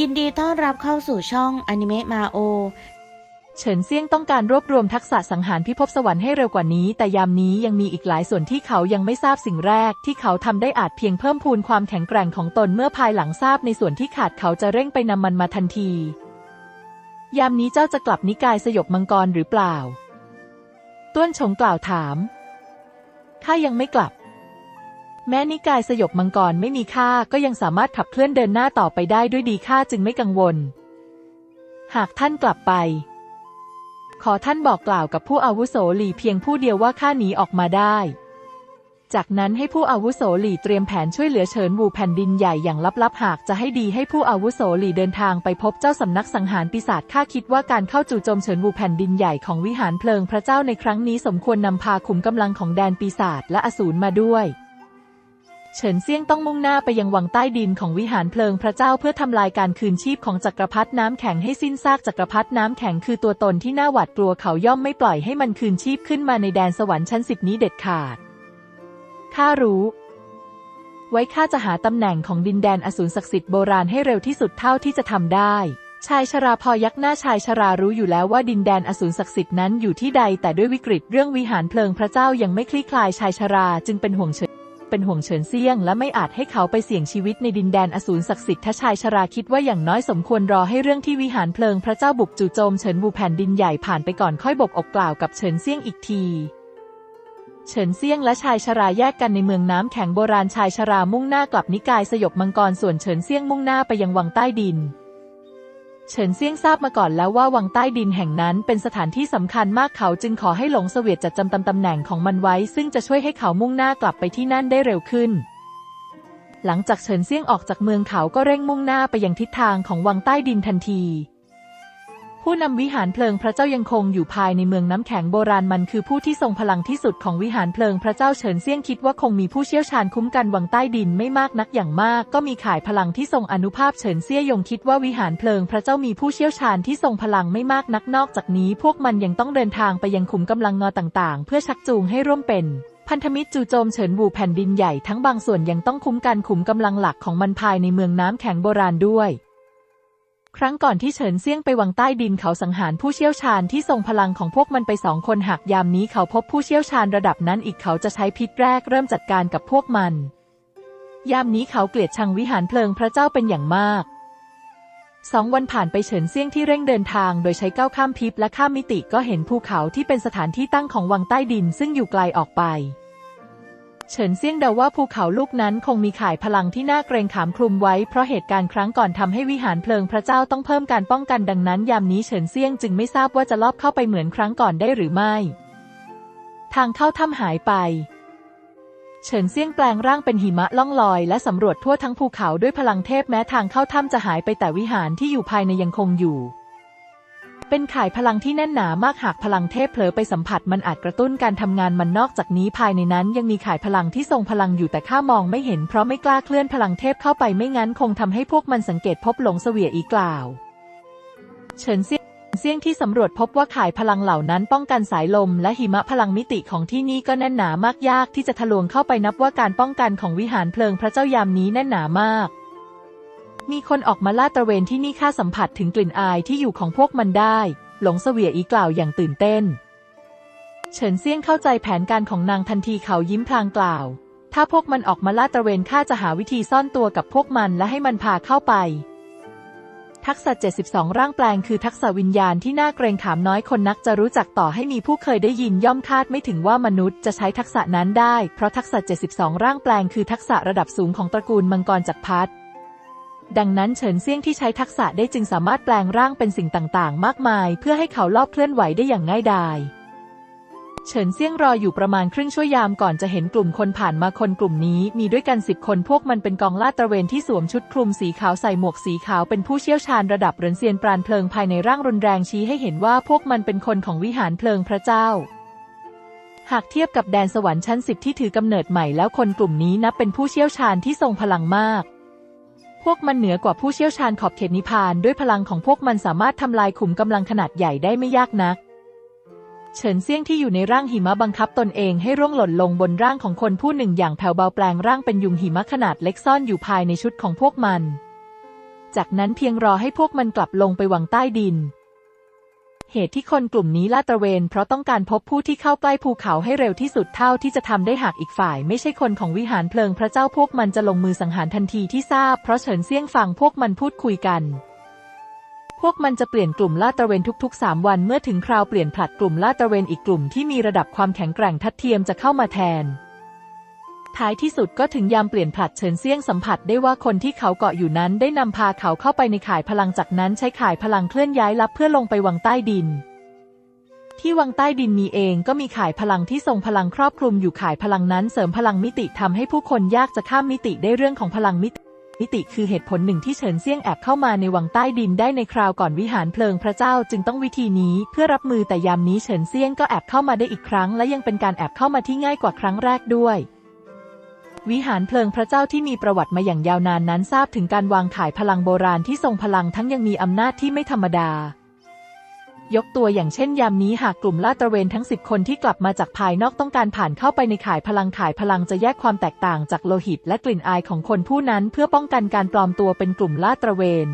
ยินดีต้อนรับเข้าสู่ช่องอนิเมะมาโอ เฉินเซี่ยงต้องการรวบรวมทักษะสังหารพิภพสวรรค์ให้เร็วกว่านี้ แต่ยามนี้ยังมีอีกหลายส่วนที่เขายังไม่ทราบสิ่งแรก ที่เขาทำได้อาจเพียงเพิ่มพูนความแข็งแกร่งของตนเมื่อภายหลังทราบในส่วนที่ขาดเขาจะเร่งไปนำมันมาทันที ยามนี้เจ้าจะกลับนิกายสยบมังกรหรือเปล่า ต้วนชงกล่าวถามข้ายังไม่กลับ แม้นิกายสยบมังกรไม่มีค่าก็ยังสามารถขับเคลื่อนเดินหน้าต่อไปได้ด้วยดีข้าจึงไม่กังวล หากท่านกลับไป ขอท่านบอกกล่าวกับผู้อาวุโสหลีเพียงผู้เดียวว่าข้าหนีออกมาได้ จากนั้นให้ผู้อาวุโสหลีเตรียมแผนช่วยเหลือเฉินวูแผ่นดินใหญ่อย่างลับๆ หากจะให้ดีให้ผู้อาวุโสหลีเดินทางไปพบเจ้าสำนักสังหารปีศาจข้าคิดว่าการเข้าจู่โจมเฉินวูแผ่นดินใหญ่ของวิหารเพลิงพระเจ้าในครั้งนี้สมควรนำพาขุมกำลังของแดนปีศาจและอสูรมาด้วย เฉินเซี่ยงต้องมุ่งหน้าไปยังวังใต้ดินของวิหารเพลิงพระเจ้าเพื่อทำลายการคืนชีพของจักรพรรดิน้ำแข็งให้สิ้นซากจักรพรรดิน้ำแข็งคือตัวตนที่น่าหวาดกลัวเขาย่อมไม่ปล่อยให้มันคืนชีพขึ้นมาในแดนสวรรค์ชั้นสิบนี้เด็ดขาด ข้ารู้ ไว้ข้าจะหาตำแหน่งของดินแดนอสูรศักดิ์สิทธิ์โบราณให้เร็วที่สุดเท่าที่จะทำได้ชายชราพอยักหน้าชายชรารู้อยู่แล้วว่าดินแดนอสูรศักดิ์สิทธิ์นั้นอยู่ที่ใดแต่ด้วยวิกฤตเรื่องวิหารเพลิงพระเจ้ายังไม่คลี่คลายชายชราจึงเป็นห่วงเฉิน เป็นห่วงเฉินเซี่ยง และไม่อาจให้เขาไปเสี่ยงชีวิตในดินแดนอสูรศักดิ์สิทธิ์ถ้าชายชราคิดว่าอย่างน้อยสมควรรอให้เรื่องที่วิหารเพลิงพระเจ้าบุกจู่โจมเฉินวูแผ่นดินใหญ่ผ่านไปก่อนค่อยบอกอกกล่าวกับเฉินเซี่ยงอีกทีเฉินเซี่ยงและชายชราแยกกันในเมืองน้ำแข็งโบราณชายชรามุ่งหน้ากลับนิกายสยบมังกรส่วนเฉินเซี่ยงมุ่งหน้าไปยังวังใต้ดิน เฉินเซี่ยงทราบมาก่อนแล้วว่าวังใต้ดินแห่งนั้นเป็นสถานที่สำคัญมากเขาจึงขอให้หลงเสวียดจัดจำตำตำแหน่งของมันไว้ ซึ่งจะช่วยให้เขามุ่งหน้ากลับไปที่นั่นได้เร็วขึ้น หลังจากเฉินเซี่ยงออกจากเมืองเขาก็เร่งมุ่งหน้าไปยังทิศทางของวังใต้ดินทันที ผู้นำวิหารเพลิงพระเจ้ายังคงอยู่ภายในเมืองน้ำแข็งโบราณมันคือผู้ที่ทรงพลังที่สุดของวิหารเพลิงพระเจ้าเฉินเซี่ยงคิดว่าคงมีผู้เชี่ยวชาญคุ้มกันวังใต้ดินไม่มากนักอย่างมาก ก็มีขายพลังที่ทรงอนุภาพเฉินเซี่ยยงคิดว่าวิหารเพลิงพระเจ้ามีผู้เชี่ยวชาญที่ทรงพลังไม่มากนักนอกจากนี้ พวกมันยังต้องเดินทางไปยังขุมกำลังงอต่างๆ เพื่อชักจูงให้ร่วมเป็นพันธมิตรจู่โจมเฉินวูแผ่นดินใหญ่ทั้งบางส่วนยังต้องคุ้มกันขุมกำลังหลักของมันภายในเมืองน้ำแข็งโบราณด้วย ครั้งก่อนที่เฉินเซี่ยงไปวังใต้ดินเขาสังหารผู้เชี่ยวชาญที่ทรงพลังของพวกมันไปสองคนหากยามนี้เขาพบผู้เชี่ยวชาญระดับนั้นอีกเขาจะใช้พิษแรกเริ่มจัดการกับพวกมัน ยามนี้เขาเกลียดชังวิหารเพลิงพระเจ้าเป็นอย่างมากสองวันผ่านไปเฉินเซี่ยงที่เร่งเดินทางโดยใช้ก้าวข้ามพิษและข้ามมิติก็เห็นภูเขาที่เป็นสถานที่ตั้งของวังใต้ดินซึ่งอยู่ไกลออกไป เฉินเซี่ยงเดาว่าภูเขาลูกนั้นคงมีข่ายพลังที่น่าเกรงขามคลุมไว้เพราะเหตุการณ์ครั้งก่อนทำให้วิหารเพลิงพระเจ้าต้องเพิ่มการป้องกันดังนั้น ยามนี้เฉินเซี่ยงจึงไม่ทราบว่าจะลอบเข้าไปเหมือนครั้งก่อนได้หรือไม่ ทางเข้าถ้ำหายไป เฉินเซี่ยงแปลงร่างเป็นหิมะล่องลอย และสำรวจทั่วทั้งภูเขาด้วยพลังเทพแม้ทางเข้าถ้ำจะหายไปแต่วิหารที่อยู่ภายในยังคงอยู่ เป็นข่ายพลังที่แน่นหนามากหากพลังเทพเผลอไปสัมผัสมันอาจกระตุ้นการทำงานมันนอกจากนี้ภายในนั้นยังมีข่ายพลังที่ทรงพลังอยู่แต่ข้ามองไม่เห็นเพราะไม่กล้าเคลื่อนพลังเทพเข้าไปไม่งั้นคงทำให้พวกมันสังเกตพบหลงเสวียอีกล่าว เฉินเซียงเซี่ยงที่สำรวจพบว่าข่ายพลังเหล่านั้นป้องกันสายลม และหิมะพลังมิติของที่นี่ก็แน่นหนามากยากที่จะทะลวงเข้าไปนับว่าการป้องกันของวิหารเพลิงพระเจ้ายามนี้แน่นหนามาก มีคนออกมาลาดตระเวนที่นี่ข้าสัมผัสถึงกลิ่นอายที่อยู่ของพวกมันได้ หลงเสวียอีกล่าวอย่างตื่นเต้น เฉินเซี่ยงเข้าใจแผนการของนางทันทีเขายิ้มพลางกล่าว ถ้าพวกมันออกมาลาดตระเวนข้าจะหาวิธีซ่อนตัวกับพวกมันและให้มันพาเข้าไป ทักษะ 72 ร่างแปลงคือทักษะวิญญาณที่น่าเกรงขามน้อยคนนักจะรู้จักต่อให้มีผู้เคยได้ยินย่อมคาดไม่ถึงว่ามนุษย์จะใช้ทักษะนั้นได้ เพราะทักษะ 72 ร่างแปลงคือทักษะระดับสูงของตระกูลมังกรจักรพรรดิ ดังนั้นเฉินเซี่ยงที่ใช้ทักษะได้จึงสามารถแปลงร่างเป็นสิ่งต่างๆ มากมาย เพื่อให้เขาลอบเคลื่อนไหวได้อย่างง่ายดายเฉินเซี่ยงรออยู่ประมาณครึ่งชั่วยามก่อนจะเห็นกลุ่มคนผ่านมาคนกลุ่มนี้มีด้วยกันสิบคนพวกมันเป็นกองลาดตระเวนที่สวมชุดคลุมสีขาวใส่หมวกสีขาวเป็นผู้เชี่ยวชาญระดับเรินเซียนปราณเพลิงภายในร่างรุนแรงชี้ให้เห็นว่าพวกมันเป็นคนของวิหารเพลิงพระเจ้า หากเทียบกับแดนสวรรค์ชั้นสิบที่ถือกำเนิดใหม่แล้วคนกลุ่มนี้นับเป็นผู้เชี่ยวชาญที่ทรงพลังมาก พวกมันเหนือกว่าผู้เชี่ยวชาญขอบเขตนิพานด้วยพลังของพวกมันสามารถทำลายขุมกำลังขนาดใหญ่ได้ไม่ยากนัก เฉินเซี่ยงที่อยู่ในร่างหิมะบังคับตนเองให้ร่วงหล่นลงบนร่างของคนผู้หนึ่งอย่างแผ่วเบาแปลงร่างเป็นยุงหิมะขนาดเล็กซ่อนอยู่ภายในชุดของพวกมัน จากนั้นเพียงรอให้พวกมันกลับลงไปวังใต้ดิน เหตุที่คนกลุ่มนี้ลาดตระเวน เพราะต้องการพบผู้ที่เข้าใกล้ภูเขาให้เร็วที่สุดเท่าที่จะทำได้หากอีกฝ่าย ไม่ใช่คนของวิหารเพลิงพระเจ้าพวกมันจะลงมือสังหารทันทีที่ทราบ เพราะเฉินเซี่ยงฟังพวกมันพูดคุยกันพวกมันจะเปลี่ยนกลุ่มลาดตระเวนทุกๆ 3 วันเมื่อถึงคราวเปลี่ยนผลัดกลุ่มลาดตระเวนอีกกลุ่มที่มีระดับความแข็งแกร่งทัดเทียมจะเข้ามาแทน ท้ายที่สุดก็ถึงยามเปลี่ยนผลัดเฉินเซี่ยงสัมผัสได้ว่าคนที่เขาเกาะอยู่นั้นได้นำพาเขาเข้าไปในข่ายพลังจากนั้นใช้ข่ายพลังเคลื่อนย้ายลับเพื่อลงไปวังใต้ดิน ที่วังใต้ดินมีเองก็มีข่ายพลังที่ทรงพลังครอบคลุมอยู่ข่ายพลังนั้นเสริมพลังมิติทำให้ผู้คนยากจะข้ามมิติได้เรื่องของพลังมิติมิติคือเหตุผลหนึ่งที่เฉินเซี่ยงแอบเข้ามาในวังใต้ดินได้ในคราวก่อนวิหารเพลิงพระเจ้าจึงต้องวิธีนี้เพื่อรับมือแต่ยามนี้เฉินเซี่ยงก็แอบเข้ามาได้อีกครั้ง และยังเป็นการแอบเข้ามาที่ง่ายกว่าครั้งแรกด้วย วิหารเพลิงพระเจ้าที่มีประวัติมาอย่างยาวนานนั้นทราบถึงการวางข่ายพลังโบราณที่ทรงพลังทั้งยังมีอำนาจที่ไม่ธรรมดา ยกตัวอย่างเช่นยามนี้หากกลุ่มลาดตระเวนทั้งสิบคนที่กลับมาจากภายนอกต้องการผ่านเข้าไปในข่ายพลังข่ายพลังจะแยกความแตกต่างจากโลหิต และกลิ่นอายของคนผู้นั้นเพื่อป้องกันการปลอมตัวเป็นกลุ่มลาดตระเวน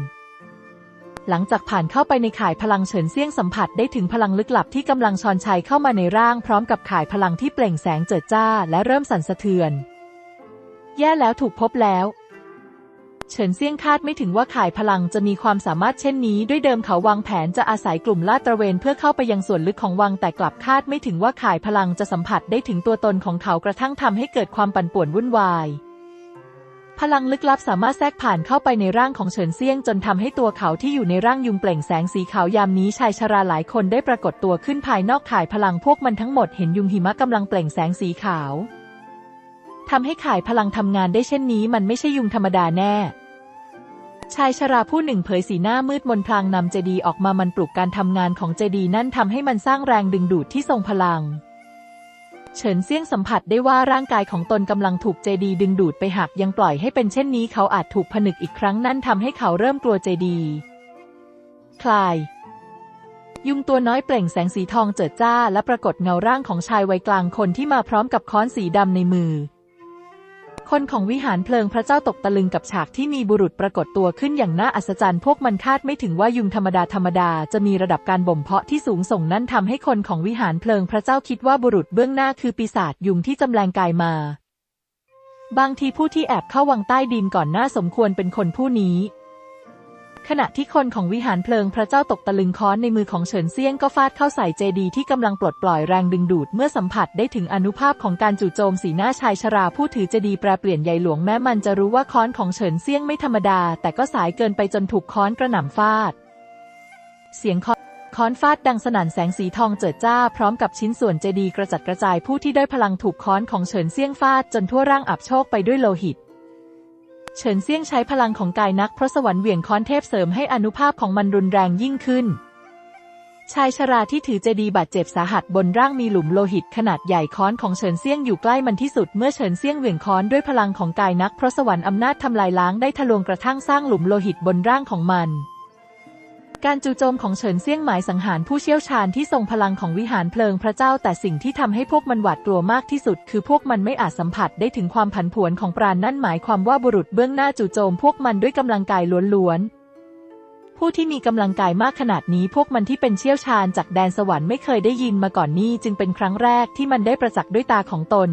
หลังจากผ่านเข้าไปในข่ายพลังเฉินเซี่ยงสัมผัสได้ถึงพลังลึกลับที่กำลังชอนชัยเข้ามาในร่างพร้อมกับข่ายพลังที่เปล่งแสงเจิดจ้าและเริ่มสั่นสะเทือน แย่แล้วถูกพบแล้ว เฉินเซี่ยงคาดไม่ถึงว่าข่ายพลังจะมีความสามารถเช่นนี้ด้วยเดิมเขาวางแผนจะอาศัยกลุ่มลาดตระเวนเพื่อเข้าไปยังส่วนลึกของวังแต่กลับคาดไม่ถึงว่าข่ายพลังจะสัมผัสได้ถึงตัวตนของเขากระทั่งทำให้เกิดความปั่นป่วนวุ่นวายพลังลึกลับสามารถแทรกผ่านเข้าไปในร่างของเฉินเซี่ยงจนทำให้ตัวเขาที่อยู่ในร่างยุงเปล่งแสงสีขาวยามนี้ชายชราหลายคนได้ปรากฏตัวขึ้นภายนอกข่ายพลังพวกมันทั้งหมดเห็นยุงหิมะกำลังเปล่งแสงสีขาว ทำให้ข่ายพลังทำงานได้เช่นนี้มันไม่ใช่ยุงธรรมดาแน่ ชายชราผู้หนึ่งเผยสีหน้ามืดมนพลางนำเจดีออกมามันปลุกการทำงานของเจดีนั่นทำให้มันสร้างแรงดึงดูดที่ทรงพลัง เฉินเซี่ยงสัมผัสได้ว่าร่างกายของตนกำลังถูกเจดีดึงดูดไปหากยังปล่อยให้เป็นเช่นนี้เขาอาจถูกผนึกอีกครั้งนั่นทำให้เขาเริ่มกลัวเจดี คลายยุงตัวน้อยเปล่งแสงสีทองเจิดจ้าและปรากฏเงาร่างของชายวัยกลางคนที่มาพร้อมกับค้อนสีดำในมือ คนของวิหารเพลิงพระเจ้าตกตะลึงกับฉากที่มีบุรุษปรากฏตัวขึ้นอย่างน่าอัศจรรย์พวกมันคาดไม่ถึงว่ายุงธรรมดาธรรมดาจะมีระดับการบ่มเพาะที่สูงส่งนั่นทำให้คนของวิหารเพลิงพระเจ้าคิดว่าบุรุษเบื้องหน้าคือปีศาจยุงที่จำแรงกายมา บางทีผู้ที่แอบเข้าวังใต้ดินก่อนหน้าสมควรเป็นคนผู้นี้ ขณะที่คนของวิหารเพลิงพระเจ้าตกตะลึงค้อนในมือของเฉินเซียงก็ฟาดเข้าใส่เจดีที่กำลังปลดปล่อยแรงดึงดูดเมื่อสัมผัสได้ถึงอนุภาพของการจู่โจมสีหน้าชายชราผู้ถือเจดีแปรเปลี่ยนใยหลวงแม้มันจะรู้ว่าค้อนของเฉินเซียงไม่ธรรมดา แต่ก็สายเกินไปจนถูกค้อนกระหน่ำฟาด เสียงค้อนค้อนฟาดดังสนั่นแสงสีทองเจิดจ้าพร้อมกับชิ้นส่วนเจดีกระจัดกระจายผู้ที่ได้พลังถูกค้อนของเฉินเซียงฟาดจนทั่วร่างอับโชคไปด้วยโลหิต เฉินเซี่ยงใช้พลังของกายนักพระสวรรค์เหวี่ยงค้อนเทพเสริมให้อนุภาพของมันรุนแรงยิ่งขึ้น ชายชราที่ถือเจดีบาดเจ็บสาหัสบนร่างมีหลุมโลหิตขนาดใหญ่ค้อนของเฉินเซี่ยงอยู่ใกล้มันที่สุดเมื่อเฉินเซี่ยงเหวี่ยงค้อนด้วยพลังของกายนักพระสวรรค์อำนาจทำลายล้างได้ทะลวงกระทั่งสร้างหลุมโลหิตบนร่างของมัน การจู่โจมของเฉินเซี่ยงหมายสังหารผู้เชี่ยวชาญที่ทรงพลังของวิหารเพลิงพระเจ้า แต่สิ่งที่ทำให้พวกมันหวาดกลัวมากที่สุด คือพวกมันไม่อาจสัมผัสได้ถึงความผันผวนของปราณนั่นหมายความว่าบุรุษเบื้องหน้าจู่โจมพวกมันด้วยกำลังกายล้วนๆ ผู้ที่มีกำลังกายมากขนาดนี้พวกมันที่เป็นเชี่ยวชาญจากแดนสวรรค์ไม่เคยได้ยินมาก่อนนี่จึงเป็นครั้งแรกที่มันได้ประจักษ์ด้วยตาของตน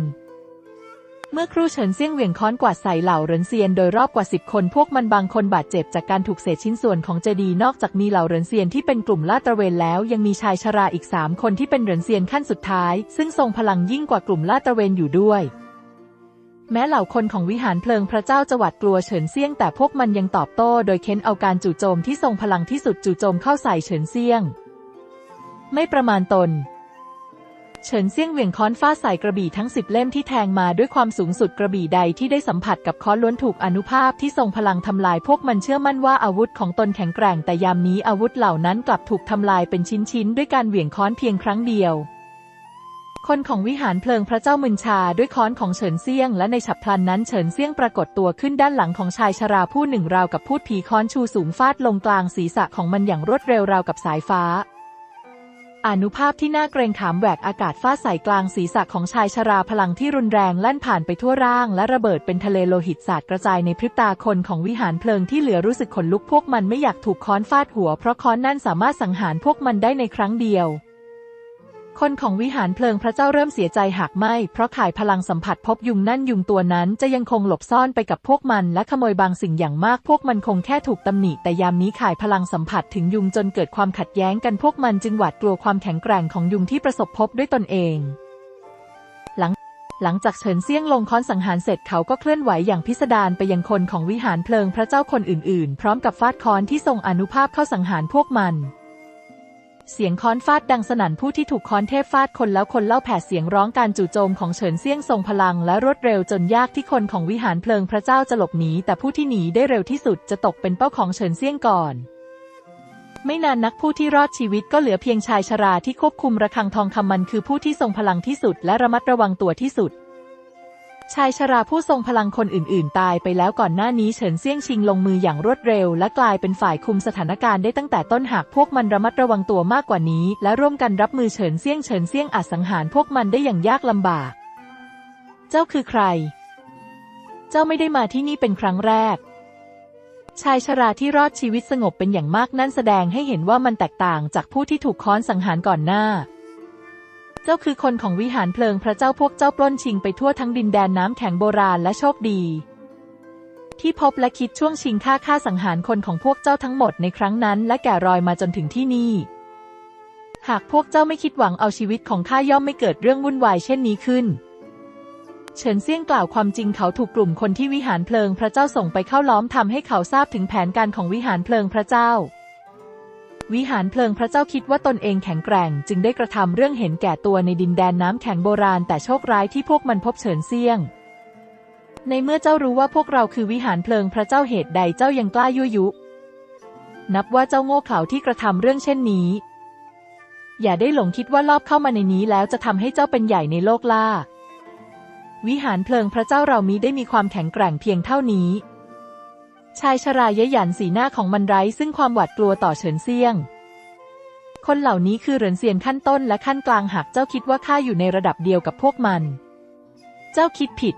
เมื่อครูเฉินเซี่ยงเหวี่ยงค้อนกวาดใส่เหล่าเหรินเซียนโดยรอบกว่าสิบคนพวกมันบางคนบาดเจ็บจากการถูกเศษชิ้นส่วนของเจดีนอกจากมีเหล่าเหรินเซียนที่เป็นกลุ่มลาดตระเวนแล้ว ยังมีชายชราอีกสามคนที่เป็นเหรินเซียนขั้นสุดท้าย ซึ่งทรงพลังยิ่งกว่ากลุ่มลาดตระเวนอยู่ด้วย แม้เหล่าคนของวิหารเพลิงพระเจ้าจะหวาดกลัวเฉินเซี่ยง แต่พวกมันยังตอบโต้ โดยเค้นเอาการจู่โจมที่ทรงพลังที่สุดจู่โจมเข้าใส่เฉินเซี่ยง ไม่ประมาณตน เฉินเซี่ยงเหวี่ยงค้อนฟาดใส่กระบี่ทั้งสิบเล่มที่แทงมาด้วยความสูงสุดกระบี่ใดที่ได้สัมผัสกับค้อนล้วนถูกอนุภาพที่ทรงพลังทำลายพวกมันเชื่อมั่นว่าอาวุธของตนแข็งแกร่งแต่ยามนี้อาวุธเหล่านั้นกลับถูกทำลายเป็นชิ้นๆด้วยการเหวี่ยงค้อนเพียงครั้งเดียว คนของวิหารเพลิงพระเจ้ามึนชาด้วยค้อนของเฉินเซี่ยง และในฉับพลันนั้นเฉินเซี่ยงปรากฏตัวขึ้นด้านหลังของชายชราผู้หนึ่งราวกับพูดผีค้อนชูสูงฟาดลงกลางศีรษะของมันอย่างรวดเร็วราวกับสายฟ้า อนุภาพที่น่าเกรงขามแหวกอากาศฟาดใส่กลางศีรษะของชายชราพลังที่รุนแรงแล่นผ่านไปทั่วร่าง และระเบิดเป็นทะเลโลหิตสาดกระจายในพริบตาคนของวิหารเพลิงที่เหลือรู้สึกขนลุกพวกมันไม่อยากถูกค้อนฟาดหัว เพราะค้อนนั่นสามารถสังหารพวกมันได้ในครั้งเดียว คนของวิหารเพลิงพระเจ้าเริ่มเสียใจหากไม่ เพราะขายพลังสัมผัสพบยุงนั่นยุงตัวนั้นจะยังคงหลบซ่อนไปกับพวกมัน และขโมยบางสิ่งอย่างมากพวกมันคงแค่ถูกตำหนิ แต่ยามนี้ขายพลังสัมผัสถึงยุงจนเกิดความขัดแย้งกันพวกมันจึงหวาดกลัวความแข็งแกร่งของยุงที่ประสบพบด้วยตนเองหลังหลังจากเฉินเซี่ยงลงค้อนสังหารเสร็จเขาก็เคลื่อนไหวอย่างพิสดารไปยังคนของวิหารเพลิงพระเจ้าคนอื่นๆ พร้อมกับฟาดค้อนที่ทรงอนุภาพเข้าสังหารพวกมัน เสียงค้อนฟาดดังสนั่นผู้ที่ถูกค้อนเทพฟาดคนแล้วคนเล่าแผดเสียงร้องการจู่โจมของเฉินเซี่ยงทรงพลังและรวดเร็วจนยากที่คนของวิหารเพลิงพระเจ้าจะหลบหนีแต่ผู้ที่หนีได้เร็วที่สุดจะตกเป็นเป้าของเฉินเซี่ยงก่อน ไม่นานนักผู้ที่รอดชีวิตก็เหลือเพียงชายชราที่ควบคุมระฆังทองคำมันคือผู้ที่ทรงพลังที่สุดและระมัดระวังตัวที่สุด ชายชราผู้ทรงพลังคนอื่น ๆ ตายไปแล้วก่อนหน้านี้เฉินเซี่ยงชิงลงมืออย่างรวดเร็ว และกลายเป็นฝ่ายคุมสถานการณ์ได้ตั้งแต่ต้นหากพวกมันระมัดระวังตัวมากกว่านี้ และร่วมกันรับมือเฉินเซี่ยงเฉินเซี่ยงอาจสังหารพวกมันได้อย่างยากลำบาก เจ้าคือใคร เจ้าไม่ได้มาที่นี่เป็นครั้งแรก ชายชราที่รอดชีวิตสงบเป็นอย่างมากนั่นแสดงให้เห็นว่ามันแตกต่างจากผู้ที่ถูกค้อนสังหารก่อนหน้า เจ้าคือคนของวิหารเพลิงพระเจ้าพวกเจ้าปล้นชิงไปทั่วทั้งดินแดนน้ำแข็งโบราณและโชคดี ที่พบและคิดช่วงชิงฆ่าฆ่าสังหารคนของพวกเจ้าทั้งหมดในครั้งนั้น และแก่รอยมาจนถึงที่นี่ หากพวกเจ้าไม่คิดหวังเอาชีวิตของข้าย่อมไม่เกิดเรื่องวุ่นวายเช่นนี้ขึ้นเฉินเซี่ยงกล่าวความจริงเขาถูกกลุ่มคนที่วิหารเพลิงพระเจ้าส่งไปเข้าล้อมทำให้เขาทราบถึงแผนการของวิหารเพลิงพระเจ้า วิหารเพลิงพระเจ้าคิดว่าตนเองแข็งแกร่ง จึงได้กระทำเรื่องเห็นแก่ตัวในดินแดนน้ำแข็งโบราณแต่โชคร้ายที่พวกมันพบเฉินเซี่ยง ในเมื่อเจ้ารู้ว่าพวกเราคือวิหารเพลิงพระเจ้าเหตุใดเจ้ายังกล้ายั่วยุ นับว่าเจ้าโง่เขลาที่กระทำเรื่องเช่นนี้ อย่าได้หลงคิดว่าลอบเข้ามาในนี้แล้วจะทำให้เจ้าเป็นใหญ่ในโลกล่า วิหารเพลิงพระเจ้าเรามีได้มีความแข็งแกร่งเพียงเท่านี้ ชายชรายะหยันสีหน้าของมันไร้ซึ่งความหวาดกลัวต่อเฉินเซียง คนเหล่านี้คือเหรินเซียนขั้นต้นและขั้นกลางหากเจ้าคิดว่าข้าอยู่ในระดับเดียวกับพวกมัน เจ้าคิดผิด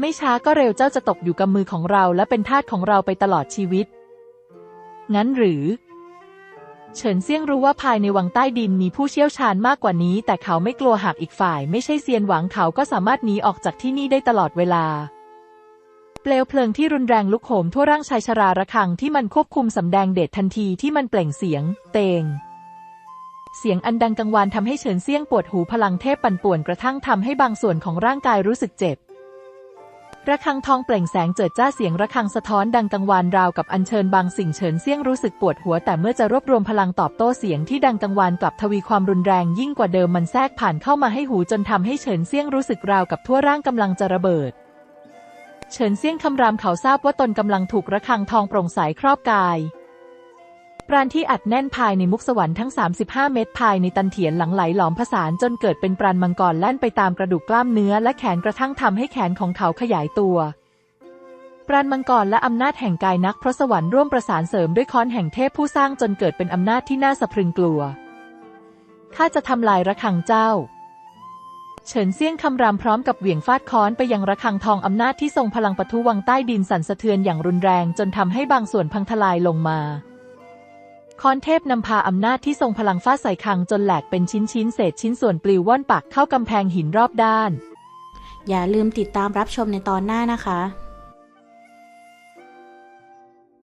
ไม่ช้าก็เร็วเจ้าจะตกอยู่กับมือของเราและเป็นทาสของเราไปตลอดชีวิต งั้นหรือ เฉินเซียงรู้ว่าภายในวังใต้ดินมีผู้เชี่ยวชาญมากกว่านี้ แต่เขาไม่กลัวหากอีกฝ่าย ไม่ใช่เซียนหวังเขาก็สามารถหนีออกจากที่นี่ได้ตลอดเวลา เปลวเพลิงที่รุนแรงลุกโหมทั่วร่างชายชราระคังที่มันควบคุมสำแดงเดชทันทีที่มันเปล่งเสียง เตง เสียงอันดังกังวานทำให้เฉินเซี่ยงปวดหูพลังเทพปั่นป่วนกระทั่งทำให้บางส่วนของร่างกายรู้สึกเจ็บระฆังทองเปล่งแสงเจิดจ้าเสียงระฆังสะท้อนดังกังวานราวกับอัญเชิญบางสิ่งเฉินเซี่ยงรู้สึกปวดหัวแต่เมื่อจะรวบรวมพลังตอบโต้เสียงที่ดังกังวานกลับทวีความรุนแรงยิ่งกว่าเดิมมันแทรกผ่านเข้ามาให้หูจนทำให้เฉินเซี่ยงรู้สึกราวกับทั่วร่างกำลังจะระเบิด เฉินเซี่ยงคำรามเขาทราบว่าตนกำลังถูกระฆังทองโปร่งใสครอบกายปราณที่อัดแน่นภายในมุกสวรรค์ทั้ง 35 เม็ดภายในตันเถียนหลังไหลหลอมผสานจนเกิดเป็นปราณมังกรแล่นไปตามกระดูกกล้ามเนื้อและแขนกระทั่งทำให้แขนของเขาขยายตัว ปราณมังกรและอำนาจแห่งกายนักพระสวรรค์ร่วมประสานเสริมด้วยค้อนแห่งเทพผู้สร้างจนเกิดเป็นอำนาจที่น่าสะพรึงกลัว ข้าจะทำลายระฆังเจ้า เฉินเซี่ยงคำรามพร้อมกับเหวี่ยงฟาดค้อนไปยังระฆังทองอำนาจที่ทรงพลังปะทุวังใต้ดินสั่นสะเทือนอย่างรุนแรงจนทำให้บางส่วนพังทลายลงมาค้อนเทพนำพาอำนาจที่ทรงพลังฟาดใส่คังจนแหลกเป็นชิ้นชิ้นเศษชิ้นส่วนปลิวว่อนปักเข้ากำแพงหินรอบด้าน อย่าลืมติดตามรับชมในตอนหน้านะคะ